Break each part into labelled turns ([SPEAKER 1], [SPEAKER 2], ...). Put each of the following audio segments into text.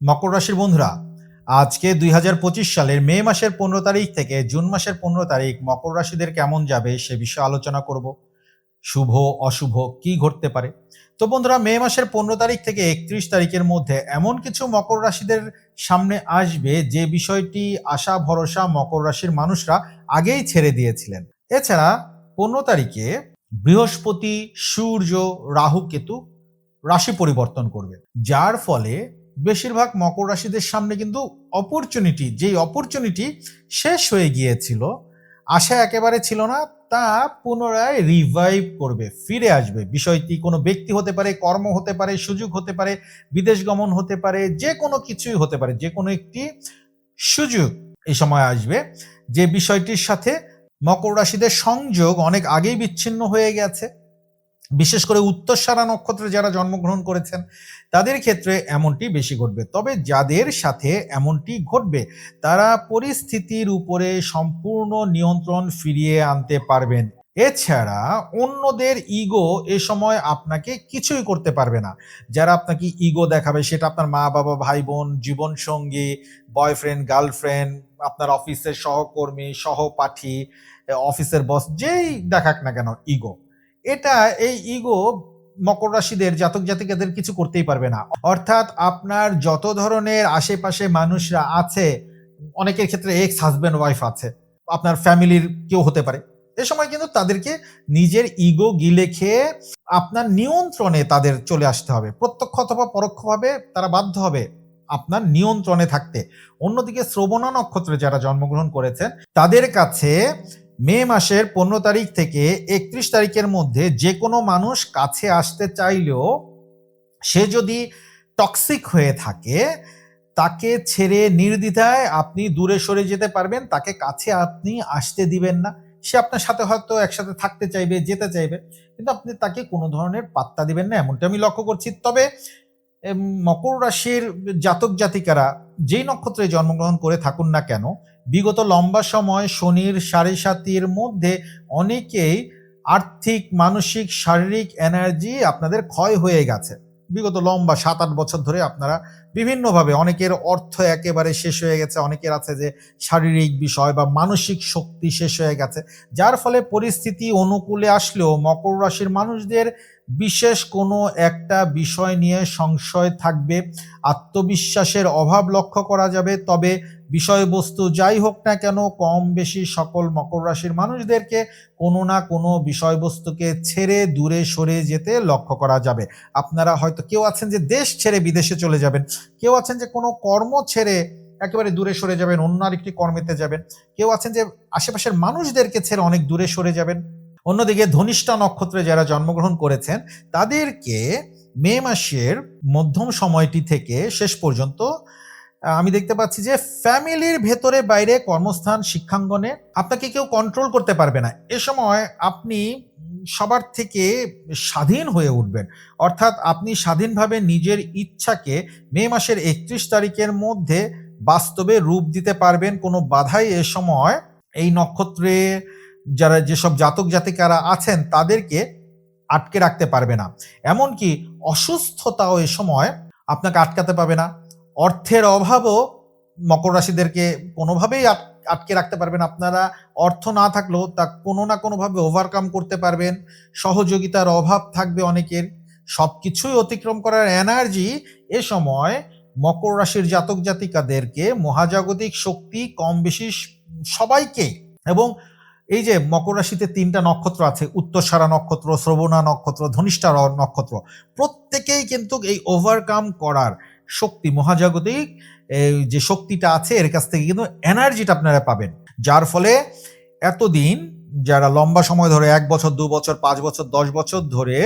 [SPEAKER 1] মকর রাশির বন্ধুরা, আজকে দুই হাজার পঁচিশ সালের মে মাসের পনেরো তারিখ থেকে জুন মাসের পনেরো তারিখ মকর রাশিদের কেমন যাবে সে বিষয়ে আলোচনা করব। শুভ, অশুভ কি ঘটতে পারে? তো বন্ধুরা, মে মাসের পনেরো তারিখ থেকে একত্রিশ তারিখের মধ্যে এমন কিছু মকর রাশিদের সামনে আসবে যে বিষয়টি আশা, ভরসা মকর রাশির মানুষরা আগেই ছেড়ে দিয়েছিলেন। এছাড়া পনেরো তারিখে বৃহস্পতি, সূর্য, রাহু, কেতু রাশি পরিবর্তন করবে। যার ফলে বেশিরভাগ মকর রাশিদের সামনে কিন্তু অপরচুনিটি যেই অপরচুনিটি শেষ হয়ে গিয়েছিল, আশা একেবারে ছিল না, তা পুনরায় রিভাইভ করবে, ফিরে আসবে। বিষয়টি কোনো ব্যক্তি হতে পারে, কর্ম হতে পারে, সুযোগ হতে পারে, বিদেশ গমন হতে পারে, যে কোনো কিছুই হতে পারে, যে কোনো একটি সুযোগ এই সময় আসবে। যে বিষয়টির সাথে মকর রাশিদের সংযোগ অনেক আগেই বিচ্ছিন্ন হয়ে গেছে। বিশেষ করে উত্তরসারা নক্ষত্রে যারা জন্মগ্রহণ করেছেন, তাদের ক্ষেত্রে এমনটি বেশি ঘটবে। তবে যাদের সাথে এমনটি ঘটবে, তারা পরিস্থিতির উপরে সম্পূর্ণ নিয়ন্ত্রণ ফিরিয়ে আনতে পারবেন। এছাড়া অন্যদের ইগো এ সময় আপনাকে কিছুই করতে পারবে না। যারা আপনাকে ইগো দেখাবে, সেটা আপনার মা, বাবা, ভাই, বোন, জীবন সঙ্গী বয়ফ্রেন্ড গার্লফ্রেন্ড আপনার অফিসের সহকর্মী, সহপাঠী অফিসের বস যেই দেখাক না কেন ইগো এটা এই ইগো মকর রাশিদের জাতক জাতিকাদের কিছু করতেই পারবে না। অর্থাৎ আপনার যত ধরনের আশেপাশে মানুষরা আছে, অনেকের ক্ষেত্রে এক্স হাজব্যান্ড ওয়াইফ আছে, আপনার ফ্যামিলির কেউ হতে পারে। এ সময় কিন্তু তাদেরকে নিজের ইগো গিলে খেয়ে আপনার নিয়ন্ত্রণে তাদের চলে আসতে হবে। প্রত্যক্ষ অথবা পরোক্ষভাবে তারা বাধ্য হবে আপনার নিয়ন্ত্রণে থাকতে। অন্যদিকে শ্রবণা নক্ষত্রে যারা জন্মগ্রহণ করেছেন, তাদের কাছে মে মাসের পনেরো তারিখ থেকে একত্রিশ তারিখের মধ্যে যে কোনো মানুষ কাছে আসতে চাইলেও সে যদি টক্সিক হয়ে থাকে, তাকে ছেড়ে নির্দ্বিধায় আপনি দূরে সরে যেতে পারবেন, তাকে কাছে আপনি আসতে দিবেন না। সে আপনার সাথে হয়তো একসাথে থাকতে চাইবে, যেতে চাইবে, কিন্তু আপনি তাকে কোনো ধরনের পাত্তা দিবেন না, এমনটা আমি লক্ষ্য করছি। তবে মকর রাশির জাতক জাতিকারা যেই নক্ষত্রে জন্মগ্রহণ করে থাকুন না কেন বিগত লম্বা সময় শনির সাড়ে সাতির মধ্যে অনেকেই আর্থিক, মানসিক, শারীরিক এনার্জি আপনাদের ক্ষয় হয়ে গেছে। বিগত লম্বা সাত আট বছর ধরে আপনারা বিভিন্নভাবে অনেকের অর্থ একেবারে শেষ হয়ে গেছে, অনেকের আছে যে শারীরিক বিষয় বা মানসিক শক্তি শেষ হয়ে গেছে। যার ফলে পরিস্থিতি অনুকূলে আসলেও মকর রাশির মানুষদের বিশেষ কোনো একটা বিষয় নিয়ে সংশয় থাকবে। আত্মবিশ্বাসের অভাব লক্ষ্য করা যাবে। তবে বিষয়বস্তু যাই হোক না কেন, কম বেশি সকল মকর রাশির মানুষদেরকে কোনো না কোনো বিষয়বস্তুকে ছেড়ে দূরে সরে যেতে লক্ষ্য করা যাবে। আপনারা হয়তো কেউ আছেন যে দেশ ছেড়ে বিদেশে চলে যাবেন, কেউ আছেন যে কোনো কর্ম ছেড়ে একেবারে দূরে সরে যাবেন, অন্য আরেকটি কর্মেতে যাবেন, কেউ আছেন যে আশেপাশের মানুষদেরকে ছেড়ে অনেক দূরে সরে যাবেন। অন্যদিকে ধনিষ্ঠা নক্ষত্রে যারা জন্মগ্রহণ করেছেন, তাদেরকে মে মাসের মধ্যম সময়টি থেকে শেষ পর্যন্ত আমি দেখতে পাচ্ছি যে ফ্যামিলির ভেতরে বাইরে কর্মস্থান, শিক্ষাঙ্গনে আপনাকে কেউ কন্ট্রোল করতে পারবে না। এ সময় আপনি সবার থেকে স্বাধীন হয়ে উঠবেন। অর্থাৎ আপনি স্বাধীনভাবে নিজের ইচ্ছাকে মে মাসের একত্রিশ তারিখের মধ্যে বাস্তবে রূপ দিতে পারবেন। কোনো বাধাই এ সময় এই নক্ষত্রে যারা যেসব জাতক জাতিকারা আছেন তাদেরকে আটকে রাখতে পারবে না। এমনকি অসুস্থতাও এ সময় আপনাকে আটকাতে পারবে না। অর্থের অভাবও মকর রাশিদেরকে কোনোভাবেই আটকে রাখতে পারবেন। আপনারা অর্থ না থাকলেও তা কোনো না কোনোভাবে ওভারকাম করতে পারবেন। সহযোগিতার অভাব থাকবে অনেকের। সব কিছুই অতিক্রম করার এনার্জি এ সময় মকর রাশির জাতক জাতিকাদেরকে মহাজাগতিক শক্তি কম বেশি সবাইকে এবং এই যে মকর রাশিতে তিনটা নক্ষত্র আছে, উত্তরসারা নক্ষত্র, শ্রবণা নক্ষত্র, ধনিষ্ঠা নক্ষত্র, প্রত্যেকেই কিন্তু এই ওভারকাম করার শক্তি মহাজাগতিক যে শক্তিটা আছে এর কাছ থেকে কিন্তু এনার্জিটা আপনারা পাবেন। যার ফলে এতদিন যারা লম্বা সময় ধরে এক বছর, দু বছর, পাঁচ বছর, দশ বছর ধরে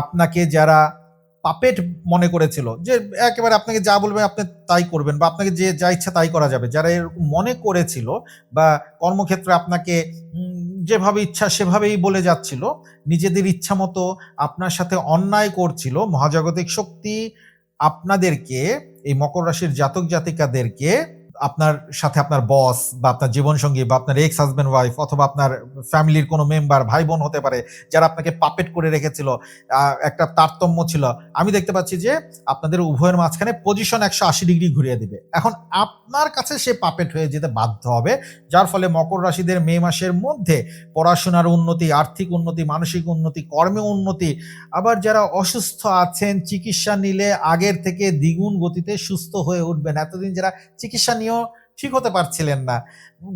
[SPEAKER 1] আপনাকে যারা পাপেট মনে করেছিল, যে একেবারে আপনাকে যা বলবেন আপনি তাই করবেন বা আপনাকে যে যা ইচ্ছা তাই করা যাবে, যারা এরকম মনে করেছিল বা কর্মক্ষেত্রে আপনাকে যেভাবে ইচ্ছা সেভাবেই বলে যাচ্ছিল, নিজেদের ইচ্ছা মতো আপনার সাথে অন্যায় করছিল, মহাজাগতিক শক্তি আপনাদেরকে এই মকর রাশির জাতক জাতিকাদেরকে আপনার সাথে আপনার বস বা আপনার জীবনসঙ্গী বা আপনার এক্স হাজব্যান্ড ওয়াইফ অথবা আপনার ফ্যামিলির কোনো মেম্বার ভাই বোন হতে পারে, যারা আপনাকে পাপেট করে রেখেছিল একটা তারতম্য ছিল। আমি দেখতে পাচ্ছি যে আপনাদের উভয়ের মাঝখানে পজিশন একশো আশি ডিগ্রি ঘুরিয়ে দিবে। এখন আপনার কাছে সে পাপেট হয়ে যেতে বাধ্য হবে, যার ফলে মকর রাশিদের মে মাসের মধ্যে পড়াশোনার উন্নতি, আর্থিক উন্নতি, মানসিক উন্নতি, কর্মে উন্নতি, আবার যারা অসুস্থ আছেন, চিকিৎসা নিলে আগের থেকে দ্বিগুণ গতিতে সুস্থ হয়ে উঠবেন। এতদিন যারা চিকিৎসা নিয়েও ঠিক হতে পারছিলেন না।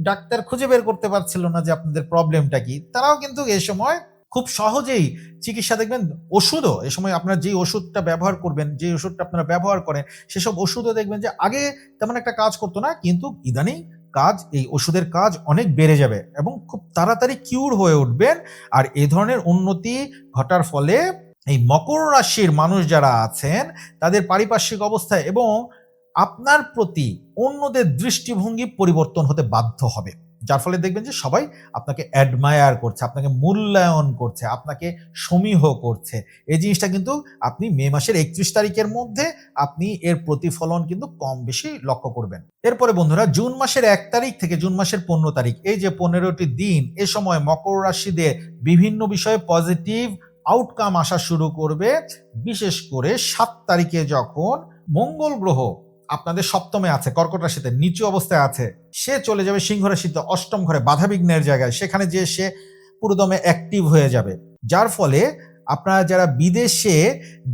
[SPEAKER 1] ডাক্তার খুঁজে বের করতে পারছিল না যে আপনাদের প্রবলেমটা কি। তারাও কিন্তু এ সময় খুব সহজেই চিকিৎসা দেখবেন, ওষুধও, এ সময় আপনার যে ওষুধটা ব্যবহার করবেন যে ওষুধটা আপনারা ব্যবহার করেন, সেসব ওষুধও দেখবেন যে আগে তেমন একটা কাজ করতো না, কিন্তু ইদানিং কাজ, এই ওষুধের কাজ অনেক বেড়ে যাবে এবং খুব তাড়াতাড়ি কিউর হয়ে উঠবেন। আর এ ধরনের উন্নতি ঘটার ফলে এই মকর রাশির মানুষ যারা আছেন, তাদের পারিপার্শ্বিক অবস্থা এবং আপনার প্রতি অন্যদের দৃষ্টিভঙ্গি পরিবর্তন হতে বাধ্য হবে। যার ফলে দেখবেন যে সবাই আপনাকে অ্যাডমায়ার করছে, আপনাকে মূল্যায়ন করছে, আপনাকে সমীহ করছে। এই জিনিসটা কিন্তু আপনি মে মাসের একত্রিশ তারিখের মধ্যে আপনি এর প্রতিফলন কিন্তু কম বেশি লক্ষ্য করবেন। এরপরে বন্ধুরা, জুন মাসের এক তারিখ থেকে জুন মাসের পনেরো তারিখ, এই যে পনেরোটি দিন, এ সময় মকর রাশিদের বিভিন্ন বিষয়ে পজিটিভ আউটকাম আসা শুরু করবে। বিশেষ করে সাত তারিখে যখন মঙ্গল গ্রহ আপনাদের সপ্তমে আছে, কর্কট রাশিতে নিচু অবস্থায় আছে। সে চলে যাবে সিংহ রাশিতে অষ্টম ঘরে বাধা বিঘ্নের জায়গায়। সেখানে যে সে পুরোদমে অ্যাক্টিভ হয়ে যাবে। যার ফলে আপনারা যারা বিদেশে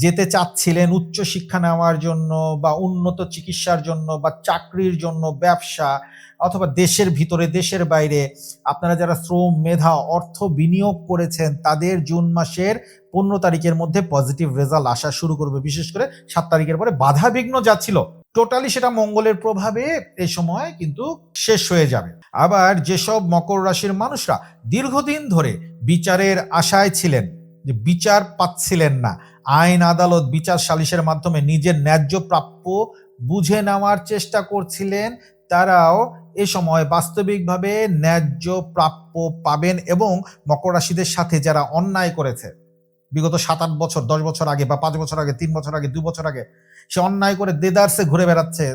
[SPEAKER 1] যেতে চাচ্ছিলেন, উচ্চ শিক্ষা নেওয়ার জন্য বা উন্নত চিকিৎসার জন্য বা চাকরির জন্য ব্যবসা অথবা দেশের ভিতরে, দেশের বাইরে আপনারা যারা শ্রম, মেধা, অর্থ বিনিয়োগ করেছেন, তাদের জুন মাসের পনেরো তারিখের মধ্যে পজিটিভ রেজাল্ট আসা শুরু করবে। বিশেষ করে সাত তারিখের পরে বাধা বিঘ্ন যাচ্ছিল। টোটালি সেটা মঙ্গলের প্রভাবে এই সময় কিন্তু শেষ হয়ে যাবে। আবার যেসব মকর রাশির মানুষরা দীর্ঘদিন ধরে বিচারের আশায় ছিলেন, যে বিচার পাচ্ছিলেন না, আইন, আদালত, বিচার সালিশের মাধ্যমে নিজের ন্যায্য প্রাপ্য বুঝে নেওয়ার চেষ্টা করছিলেন, তারাও এ সময় বাস্তবিকভাবে ন্যায্য প্রাপ্য পাবেন এবং মকর রাশিদের সাথে যারা অন্যায় করেছে বিগত সাত, আট বছর, দশ বছর আগে বা পাঁচ বছর আগে, তিন বছর আগে, দু বছর আগে সে অন্যায় করে দেদারসে ঘুরে বেড়াচ্ছে,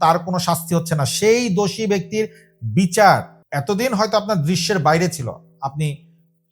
[SPEAKER 1] তার কোনো শাস্তি হচ্ছে না। সেই দোষী ব্যক্তির বিচার এতদিন হয়তো আপনার দৃশ্যের বাইরে ছিল। আপনি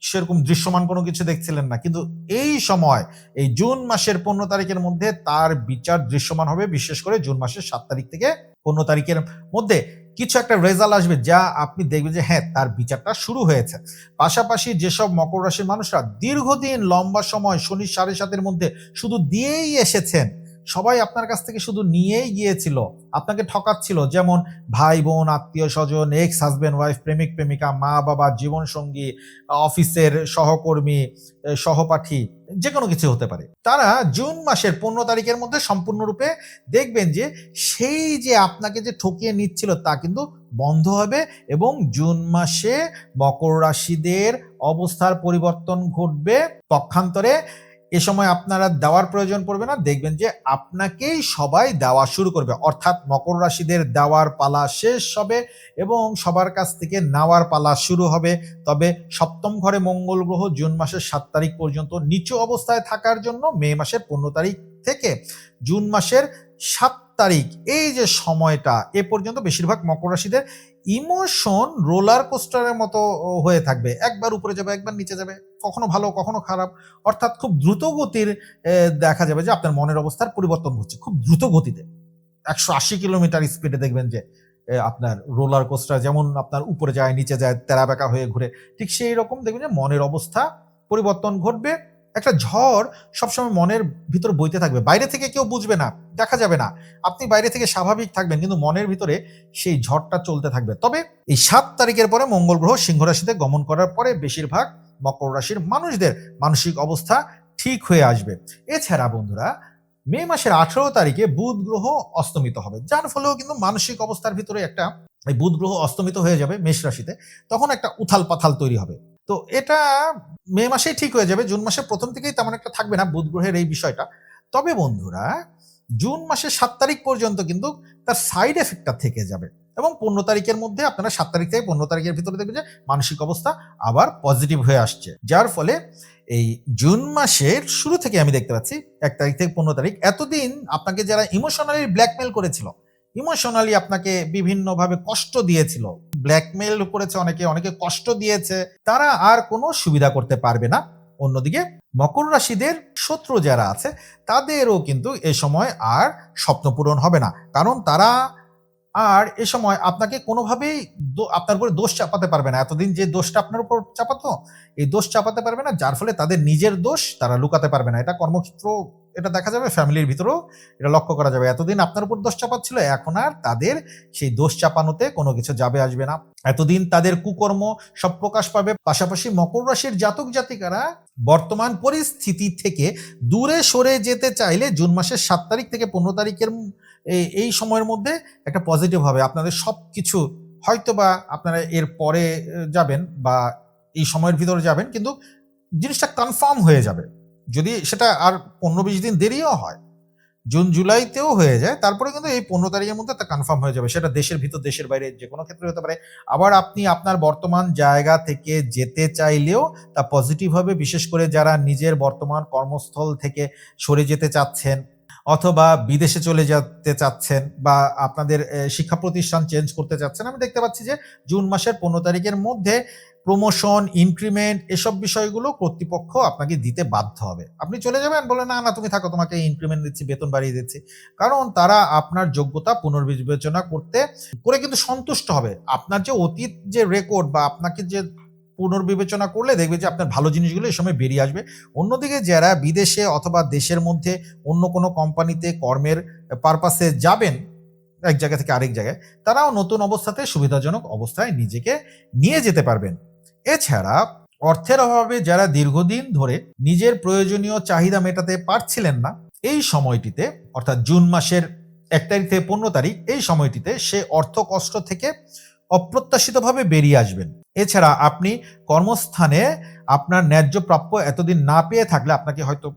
[SPEAKER 1] সেরকম দৃশ্যমান কোনো কিছু দেখছিলেন না। কিন্তু এই সময়, এই জুন মাসের পনেরো তারিখের মধ্যে তার বিচার দৃশ্যমান হবে। বিশেষ করে জুন মাসের সাত তারিখ থেকে পনেরো তারিখের মধ্যে। কিছু একটা রেজাল্ট আসবে যা আপনি দেখবেন যে হ্যাঁ তার বিচারটা শুরু হয়েছে। পাশাপাশি যেসব মকর রাশির মানুষরা দীর্ঘদিন লম্বা সময় শনি সাড়ে সাতের মধ্যে শুধু দিয়েই এসেছেন। সবাই আপনার কাছ থেকে শুধু নিয়েই গিয়েছিল, আপনাকে ঠকাচ্ছিল। যেমন ভাই, বোন, আত্মীয় স্বজন এক্স হাজব্যান্ড ওয়াইফ প্রেমিক, প্রেমিকা, মা, বাবা, জীবনসঙ্গী, অফিসের সহকর্মী সহপাঠী, যে কোনো কিছু হতে পারে। তারা জুন মাসের পনেরো তারিখের মধ্যে সম্পূর্ণরূপে দেখবেন যে সেই যে আপনাকে যে ঠকিয়ে নিচ্ছিল তা কিন্তু বন্ধ হবে এবং জুন মাসে মকর রাশিদের অবস্থার পরিবর্তন ঘটবে। পক্ষান্তরে এ সময় আপনারা দেওয়ার প্রয়োজন পড়বে না, দেখবেন যে আপনাকেই সবাই দেওয়া শুরু করবে। অর্থাৎ মকর রাশিদের দেওয়ার পালা শেষ হবে এবং সবার কাছ থেকে নেওয়ার পালা শুরু হবে। তবে সপ্তম ঘরে মঙ্গল গ্রহ জুন মাসের সাত তারিখ পর্যন্ত নিচু অবস্থায় থাকার জন্য মে মাসের পনেরো তারিখ থেকে জুন মাসের সাত তারিখ, এই যে সময়টা, এ পর্যন্ত বেশিরভাগ মকর রাশিদের ইমোশন রোলার কোস্টারের মতো হয়ে থাকবে। একবার উপরে যাবে, একবার নিচে যাবে। কখনো ভালো, কখনো খারাপ। অর্থাৎ খুব দ্রুত গতির দেখা যাবে যে আপনার মনের অবস্থার পরিবর্তন হচ্ছে খুব দ্রুত গতিতে একশো আশি কিলোমিটার স্পিডে দেখবেন যে আপনার রোলার কোস্টার যেমন আপনার উপরে যায়, নিচে যায় তেরা বেঁকা হয়ে ঘুরে, ঠিক সেই রকম দেখবেন যে মনের অবস্থা পরিবর্তন ঘটবে। একটা ঝড় সবসময় মনের ভিতর বইতে থাকবে। বাইরে থেকে কেউ বুঝবে না, দেখা যাবে না। আপনি বাইরে থেকে স্বাভাবিক থাকবেন, কিন্তু মনের ভিতরে সেই ঝড়টা চলতে থাকবে। তবে এই সাত তারিখের পরে মঙ্গল গ্রহ সিংহ রাশিতে গমন করার পরে বেশিরভাগ মকর রাশির মানুষদের মানসিক অবস্থা ঠিক হয়ে আসবে। এছাড়া বন্ধুরা, মে মাসের আঠেরো তারিখে বুধ গ্রহ অস্তমিত হবে, যার ফলেও কিন্তু মানসিক অবস্থার ভিতরে একটা, এই বুধ গ্রহ অস্তমিত হয়ে যাবে মেষ রাশিতে, তখন একটা উথাল পাথাল তৈরি হবে। তো এটা মে মাসেই ঠিক হয়ে যাবে, জুন মাসের প্রথম থেকেই তেমন একটা থাকবে না বুধ গ্রহের এই বিষয়টা। তবে বন্ধুরা, জুন মাসের সাত তারিখ পর্যন্ত কিন্তু তার সাইড এফেক্টটা থেকে যাবে এবং পনেরো তারিখের মধ্যে আপনারা সাত তারিখ থেকে পনেরো তারিখের ভিতরে দেখবেন যে মানসিক অবস্থা আবার পজিটিভ হয়ে আসছে। যার ফলে এই জুন মাসের শুরু থেকে আমি দেখতে পাচ্ছি এক তারিখ থেকে পনেরো তারিখ, এতদিন আপনাকে যারা ইমোশনালি ব্ল্যাকমেল করেছিল ইমোশনালি আপনাকে বিভিন্নভাবে কষ্ট দিয়েছিল ব্ল্যাকমেল করেছে অনেকে অনেকে কষ্ট দিয়েছে, তারা আর কোনো সুবিধা করতে পারবে না। অন্যদিকে মকর রাশিদের শত্রু যারা আছে, তাদেরও কিন্তু এ সময় আর স্বপ্ন পূরণ হবে না। কারণ তারা আর এ সময় আপনাকে কোনোভাবেই আপনার উপরে দোষ চাপাতে পারবে না। এতদিন যে দোষটা আপনার উপর চাপাতো, এই দোষ চাপাতে পারবে না, যার ফলে তাদের নিজের দোষ তারা লুকাতে পারবে না। এটা কর্মক্ষেত্র এটা দেখা যাবে ফ্যামিলির ভিতরেও, এটা লক্ষ্য করা যাবে। এতদিন আপনার উপর দোষ চাপাচ্ছিল, এখন আর তাদের সেই দোষ চাপানোতে কোনো কিছু যাবে আসবে না। এতদিন তাদের কুকর্ম সব প্রকাশ পাবে। পাশাপাশি মকর রাশির জাতক জাতিকারা বর্তমান পরিস্থিতি থেকে দূরে সরে যেতে চাইলে জুন মাসের সাত তারিখ থেকে পনেরো তারিখের এই- এই সময়ের মধ্যে একটা পজিটিভ হবে। আপনাদের সব কিছু হয়তো বা আপনারা এর পরে যাবেন বা এই সময়ের ভিতরে যাবেন, কিন্তু জিনিসটা কনফার্ম হয়ে যাবে। যদি সেটা আর পনেরো বিশ দিন দেরিও হয়, জুন জুলাইতেও হয়ে যায়, তারপরে কিন্তু এই পনেরো তারিখের মধ্যে তা কনফার্ম হয়ে যাবে। সেটা দেশের ভিতর, দেশের বাইরে যে কোনো ক্ষেত্রে হতে পারে। আবার আপনি আপনার বর্তমান জায়গা থেকে যেতে চাইলেও তা পজিটিভ হবে, বিশেষ করে যারা নিজের বর্তমান কর্মস্থল থেকে সরে যেতে চাচ্ছেন। অথবা বিদেশে চলে যেতে চাচ্ছেন বা আপনাদের শিক্ষা প্রতিষ্ঠান চেঞ্জ করতে চাচ্ছেন, আমি দেখতে পাচ্ছি যে জুন মাসের পনেরো তারিখের মধ্যে প্রমোশন ইনক্রিমেন্ট এসব বিষয়গুলো কর্তৃপক্ষ আপনাকে দিতে বাধ্য হবে। আপনি চলে যাবেন বলে না না, তুমি থাকো, তোমাকে ইনক্রিমেন্ট দিচ্ছি, বেতন বাড়িয়ে দিচ্ছি। কারণ তারা আপনার যোগ্যতা পুনর্বিবেচনা করতে, করে কিন্তু সন্তুষ্ট হবে। আপনার যে অতীত যে রেকর্ড বা আপনাকে যে পুনর্বিবেচনা করলে দেখবে যে আপনার ভালো জিনিসগুলো এই সময় বেরিয়ে আসবে। অন্যদিকে যারা বিদেশে অথবা দেশের মধ্যে অন্য কোনো কোম্পানিতে কর্মের পারপাসে যাবেন, এক জায়গা থেকে আরেক জায়গায়, তারাও নতুন অবস্থাতে সুবিধাজনক অবস্থায় নিজেকে নিয়ে যেতে পারবেন। এছাড়া অর্থের অভাবে যারা দীর্ঘদিন ধরে নিজের প্রয়োজনীয় চাহিদা মেটাতে পারছিলেন না, এই সময়টিতে, অর্থাৎ জুন মাসের এক তারিখ থেকে পনেরো তারিখ, এই সময়টিতে সে অর্থ কষ্ট থেকে অপ্রত্যাশিতভাবে বেরিয়ে আসবেন। এছাড়া আপনি কর্মস্থানে আপনার ন্যায্য প্রাপ্য এতদিন না পেয়ে থাকলে আপনাকে হয়তো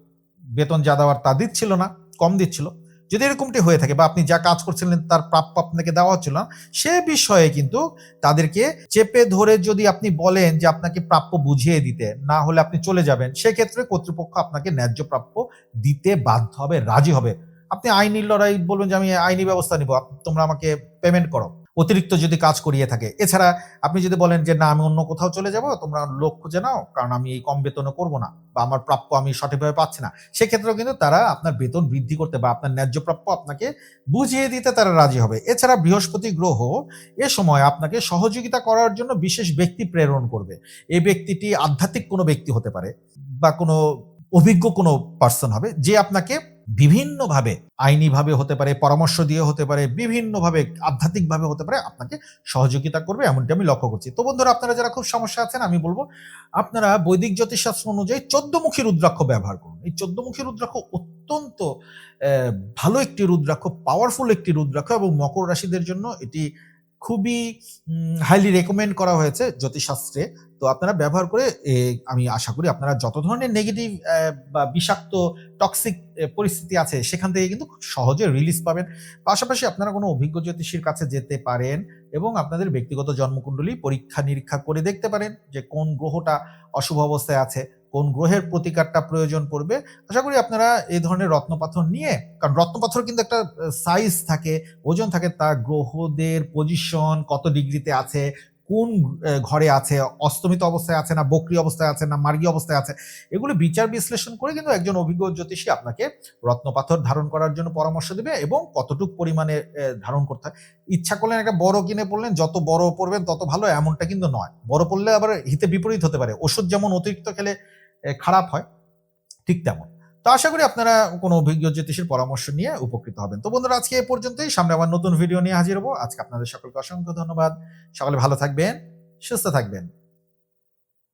[SPEAKER 1] বেতন যা দেওয়ার তা দিচ্ছিল না, কম দিচ্ছিল। যদি এরকমটি হয়ে থাকে বা আপনি যা কাজ করছিলেন তার প্রাপ্য আপনাকে দেওয়া হচ্ছিল না, সে বিষয়ে কিন্তু তাদেরকে চেপে ধরে যদি আপনি বলেন যে আপনাকে প্রাপ্য বুঝিয়ে দিতে, না হলে আপনি চলে যাবেন, সেক্ষেত্রে কর্তৃপক্ষ আপনাকে ন্যায্য প্রাপ্য দিতে বাধ্য হবে, রাজি হবে। আপনি আইনি লড়াই বলবেন যে আমি আইনি ব্যবস্থা নিব তোমরা আমাকে পেমেন্ট করো। অতিরিক্ত যদি কাজ করিয়ে থাকে। এছাড়া আপনি যদি বলেন যে, না, আমি অন্য কোথাও চলে যাব, তোমরা লোক খুঁজে নাও, কারণ আমি এই কম বেতনে করব না বা আমার প্রাপ্য আমি সঠিকভাবে পাচ্ছি না। সেক্ষেত্রেও কিন্তু তারা আপনার বেতন বৃদ্ধি করতে বা আপনার ন্যায্য প্রাপ্য আপনাকে বুঝিয়ে দিতে তারা রাজি হবে। এছাড়া বৃহস্পতি গ্রহ এ সময় আপনাকে সহযোগিতা করার জন্য বিশেষ ব্যক্তি প্রেরণ করবে। এই ব্যক্তিটি আধ্যাত্মিক কোনো ব্যক্তি হতে পারে বা কোনো অভিজ্ঞ কোনো পার্সন হবে, যে আপনাকে বিভিন্নভাবে আইনিভাবে হতে পারে, পরামর্শ দিয়ে হতে পারে, বিভিন্নভাবে আধ্যাত্মিকভাবে হতে পারে, আপনাকে সহযোগিতা করবে এমনটি আমি লক্ষ্য করছি। তো বন্ধুরা, আপনারা যারা খুব সমস্যা আছেন, আমি বলব, আপনারা বৈদিক জ্যোতিষশাস্ত্র অনুযায়ী চোদ্দমুখী রুদ্রাক্ষ ব্যবহার করুন। এই চোদ্দমুখী রুদ্রাক্ষ অত্যন্ত ভালো একটি রুদ্রাক্ষ পাওয়ারফুল একটি রুদ্রাক্ষ এবং মকর রাশিদের জন্য এটি খুবই হাইলি রেকমেন্ড করা হয়েছে জ্যোতিষশাস্ত্রে। তো আপনারা ব্যবহার করে আমি আশা করি আপনারা যত ধরনের নেগেটিভ বা বিষাক্ত টক্সিক পরিস্থিতি আছে, সেখান থেকে কিন্তু খুব সহজে রিলিজ পাবেন। পাশাপাশি আপনারা কোনো অভিজ্ঞ জ্যোতিষীর কাছে যেতে পারেন এবং আপনাদের ব্যক্তিগত জন্মকুণ্ডলী পরীক্ষা নিরীক্ষা করে দেখতে পারেন যে কোন গ্রহটা অশুভ অবস্থায় আছে। কোন গ্রহের প্রতিকারটা প্রয়োজন পড়বে। আশা করি আপনারা এই ধরনের রত্নপাথর নিয়ে, কারণ রত্নপাথর কিন্তু একটা সাইজ থাকে, ওজন থাকে তার গ্রহদের পজিশন কত ডিগ্রিতে আছে কোন ঘরে আছে, অস্তমিত অবস্থায় আছে না, বক্রি অবস্থায় আছে না, মার্গী অবস্থায় আছে, এগুলো বিচার বিশ্লেষণ করে কিন্তু একজন অভিজ্ঞ জ্যোতিষী আপনাকে রত্নপাথর ধারণ করার জন্য পরামর্শ দেবে এবং কতটুক পরিমাণে ধারণ করতে হয়। ইচ্ছা করলেন একটা বড় কিনে পড়লেন, যত বড় পড়বেন, তত ভালো, এমনটা কিন্তু নয়। বড় পড়লে আবার হিতে বিপরীত হতে পারে। ওষুধ যেমন অতিরিক্ত খেলে খারাপ হয়, ঠিক তেমন। তো আশা করি আপনারা কোনো অভিজ্ঞ জ্যোতিষের পরামর্শ নিয়ে উপকৃত হবেন। তো বন্ধুরা, আজকে এ পর্যন্তই। সামনে আবার নতুন ভিডিও নিয়ে হাজির হব। আজকে আপনাদের সকলকে অসংখ্য ধন্যবাদ। সকলে ভালো থাকবেন, সুস্থ থাকবেন।